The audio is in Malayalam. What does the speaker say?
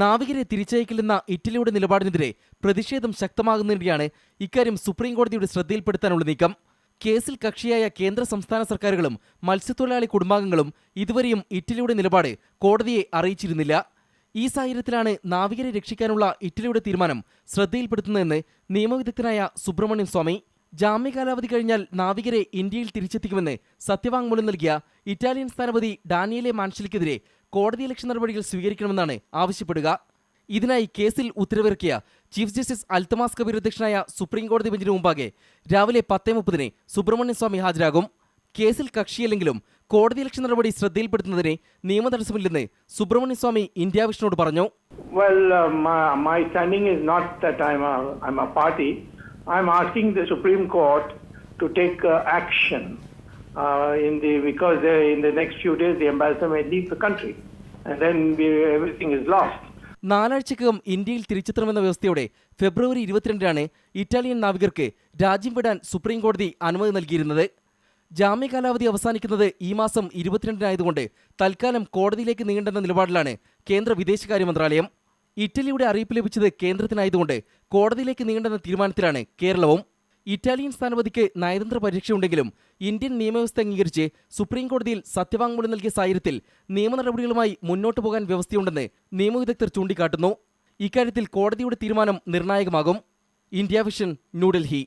നാവികരെ തിരിച്ചയക്കില്ലെന്ന ഇറ്റലിയുടെ നിലപാടിനെതിരെ പ്രതിഷേധം ശക്തമാകുന്നതിനിടെയാണ് ഇക്കാര്യം സുപ്രീംകോടതിയുടെ ശ്രദ്ധയിൽപ്പെടുത്താനുള്ള നീക്കം. കേസിൽ കക്ഷിയായ കേന്ദ്ര സംസ്ഥാന സർക്കാരുകളും മത്സ്യത്തൊഴിലാളി കുടുംബാംഗങ്ങളും ഇതുവരെയും ഇറ്റലിയുടെ നിലപാട് കോടതിയെ അറിയിച്ചിരുന്നില്ല. ഈ സാഹചര്യത്തിലാണ് നാവികരെ രക്ഷിക്കാനുള്ള ഇറ്റലിയുടെ തീരുമാനം ശ്രദ്ധയിൽപ്പെടുത്തുന്നതെന്ന് നിയമവിദഗ്ധനായ സുബ്രഹ്മണ്യം സ്വാമി. ജാമ്യകാലാവധി കഴിഞ്ഞാൽ നാവികരെ ഇന്ത്യയിൽ തിരിച്ചെത്തിക്കുമെന്ന് സത്യവാങ്മൂലം നൽകിയ ഇറ്റാലിയൻ സ്ഥാനപതി ഡാനിയലെ മാൻഷലിക്കെതിരെ കോടതിയലക്ഷ്യ നടപടികൾ സ്വീകരിക്കണമെന്നാണ് ആവശ്യപ്പെടുക. ഇതിനായി കേസിൽ ഉത്തരവിറക്കിയ ചീഫ് ജസ്റ്റിസ് അൽത്തമാസ് കബീർ അധ്യക്ഷനായ സുപ്രീം കോടതി ബെഞ്ചിന് മുമ്പാകെ രാവിലെ പത്തേ മുപ്പതിന് സുബ്രഹ്മണ്യ സ്വാമി ഹാജരാകും. കേസിൽ കക്ഷിയല്ലെങ്കിലും കോടതിയലക്ഷ്യ നടപടി ശ്രദ്ധയിൽപ്പെടുത്തുന്നതിന് നിയമതടസ്സമില്ലെന്ന് സുബ്രഹ്മണ്യ സ്വാമി ഇന്ത്യ വിഷനോട് പറഞ്ഞു. Well, uh, my, standing is not that I'm a party. I'm asking the Supreme Court to take uh, action. Uh, in the because they, in the next few days the ambassador may leave the country, and then we, everything is lost. നാലാഴ്ചക്കകം ഇന്ത്യയിൽ തിരിച്ചെത്തണമെന്ന വ്യവസ്ഥയോടെ ഫെബ്രുവരി ഇരുപത്തിരണ്ടിനാണ് ഇറ്റാലിയൻ നാവികർക്ക് രാജ്യം വിടാൻ സുപ്രീം കോടതി അനുമതി നൽകിയിരുന്നത്. ജാമ്യകാലാവധി അവസാനിക്കുന്നത് ഈ മാസം ഇരുപത്തിരണ്ടിനായതുകൊണ്ട് തൽക്കാലം കോടതിയിലേക്ക് നീണ്ടെന്ന നിലപാടിലാണ് കേന്ദ്ര വിദേശകാര്യ മന്ത്രാലയം. ഇറ്റലിയുടെ അറിയിപ്പ് ലഭിച്ചത് കേന്ദ്രത്തിനായതുകൊണ്ട് കോടതിയിലേക്ക് നീണ്ടെന്ന തീരുമാനത്തിലാണ് കേരളവും. ഇറ്റാലിയൻ സ്ഥാനപതിക്ക് നയതന്ത്ര പരീക്ഷയുണ്ടെങ്കിലും ഇന്ത്യൻ നിയമവ്യവസ്ഥ അംഗീകരിച്ച് സുപ്രീം കോടതിയിൽ സത്യവാങ്മൂലം നൽകിയ സാഹചര്യത്തിൽ നിയമ നടപടികളുമായി മുന്നോട്ടു പോകാൻ വ്യവസ്ഥയുണ്ടെന്ന് നിയമവിദഗ്ധർ ചൂണ്ടിക്കാട്ടുന്നു. ഇക്കാര്യത്തിൽ കോടതിയുടെ തീരുമാനം നിർണായകമാകും. India vision New Delhi